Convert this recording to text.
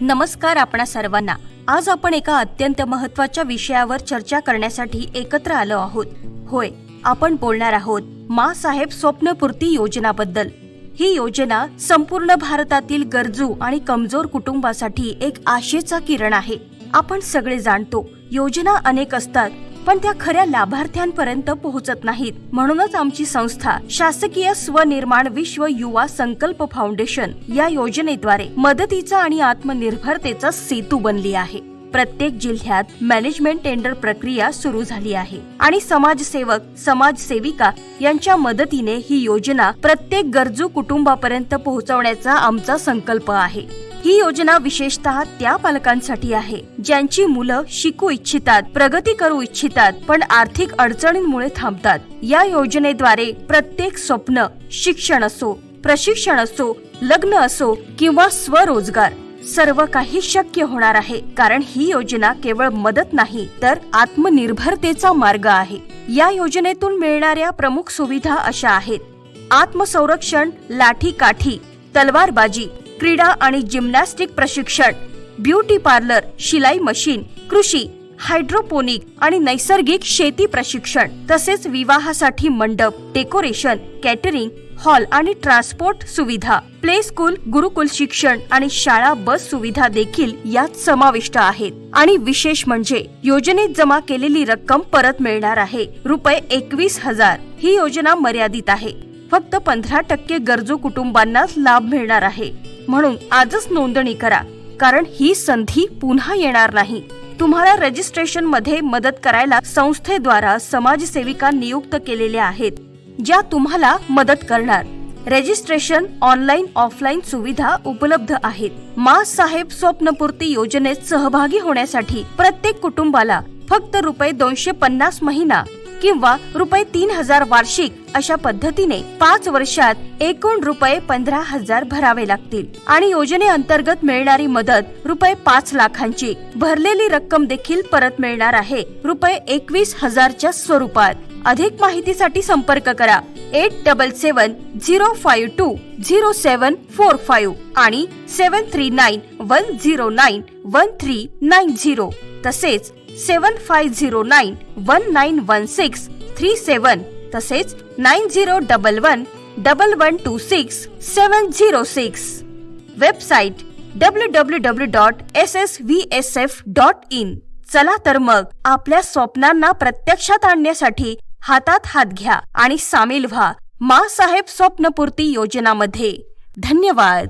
नमस्कार आपणा सर्वांना. आज आपण एका अत्यंत महत्त्वाच्या विषयावर चर्चा करण्यासाठी एकत्र आलो आहोत. होय आपण बोलणार आहोत मा साहेब स्वप्नपूर्ती योजनाबद्दल. ही योजना संपूर्ण भारतातील गरजू आणि कमजोर कुटुंबासाठी एक आशेचा किरण आहे. आपण सगळे जाणतो योजना अनेक असतात पण त्या खऱ्या लाभार्थ्यांपर्यंत पोहोचत नाहीत. म्हणूनच आमची संस्था शासकीय स्वनिर्माण विश्व युवा संकल्प फाउंडेशन या योजनेद्वारे मदतीचा आणि आत्मनिर्भरतेचा सेतू बनली आहे. प्रत्येक जिल्ह्यात मॅनेजमेंट टेंडर प्रक्रिया सुरू झाली आहे. आणि समाजसेवक समाजसेविका यांच्या मदतीने ही योजना प्रत्येक गरजू कुटुंबापर्यंत पोहोचवण्याचा आमचा संकल्प आहे. ही योजना विशेषतः त्या पालकांसाठी आहे. ज्यांची मुलं शिकू इच्छितात प्रगती करू इच्छितात पण आर्थिक अडचणींमुळे थांबतात. या योजनेद्वारे प्रत्येक स्वप्न शिक्षण असो प्रशिक्षण असो लग्न असो किंवा स्वरोजगार सर्व काही शक्य होणार आहे. कारण ही योजना केवळ मदत नाही तर आत्मनिर्भरतेचा मार्ग आहे. या योजनेतून मिळणाऱ्या प्रमुख सुविधा अशा आहेत. आत्मसंरक्षण लाठी काठी तलवारबाजी क्रीडा आणि जिम्नॅस्टिक प्रशिक्षण ब्युटी पार्लर शिलाई मशीन कृषी हायड्रोपोनिक आणि नैसर्गिक शेती प्रशिक्षण तसेच विवाहासाठी मंडप डेकोरेशन कॅटरिंग हॉल आणि ट्रान्सपोर्ट सुविधा प्ले स्कूल गुरुकुल शिक्षण आणि शाळा बस सुविधा देखील यात समाविष्ट आहेत. आणि विशेष म्हणजे योजनेत जमा केलेली रक्कम परत मिळणार आहे. रुपये एकवीस हजार. ही योजना मर्यादित आहे. फक्त पंधरा टक्के गरजू कुटुंबांनाच लाभ मिळणार आहे. म्हणून आजच नोंदणी करा कारण ही संधी पुन्हा येणार नाही. तुम्हाला रजिस्ट्रेशनमध्ये मदत करायला संस्थेद्वारा समाजसेविका नियुक्त केलेल्या आहेत ज्या तुम्हाला मदत करणार. रजिस्ट्रेशन ऑनलाईन ऑफलाईन सुविधा उपलब्ध आहेत. मा साहेब स्वप्नपूर्ती योजनेत सहभागी होण्यासाठी प्रत्येक कुटुंबाला फक्त रुपये दोनशे पन्नास महिना किंवा रुपये तीन हजार वार्षिक अशा पद्धतीने पाच वर्षात एकूण रुपये पंधरा हजार भरावे लागतील. आणि योजनेअंतर्गत मिळणारी मदत रुपये पाच लाखांची. भरलेली रक्कम देखील परत मिळणार आहे रुपये एकवीस हजारच्या स्वरूपात. अधिक माहितीसाठी संपर्क करा. Eight double seven zero five two zero seven four five आणि seven three nine one zero nine one three nine zero. तसेच seven five zero nine one nine one six three seven तसेच nine zero double one double one two six seven zero six website W W W dot S S V S F dot in चला तर मग आपल्या स्वप्नांना प्रत्यक्षात आणण्यासाठी हातात हात घ्या आणि सामील व्हा मासाहेब स्वप्नपूर्ती योजनामध्ये. धन्यवाद.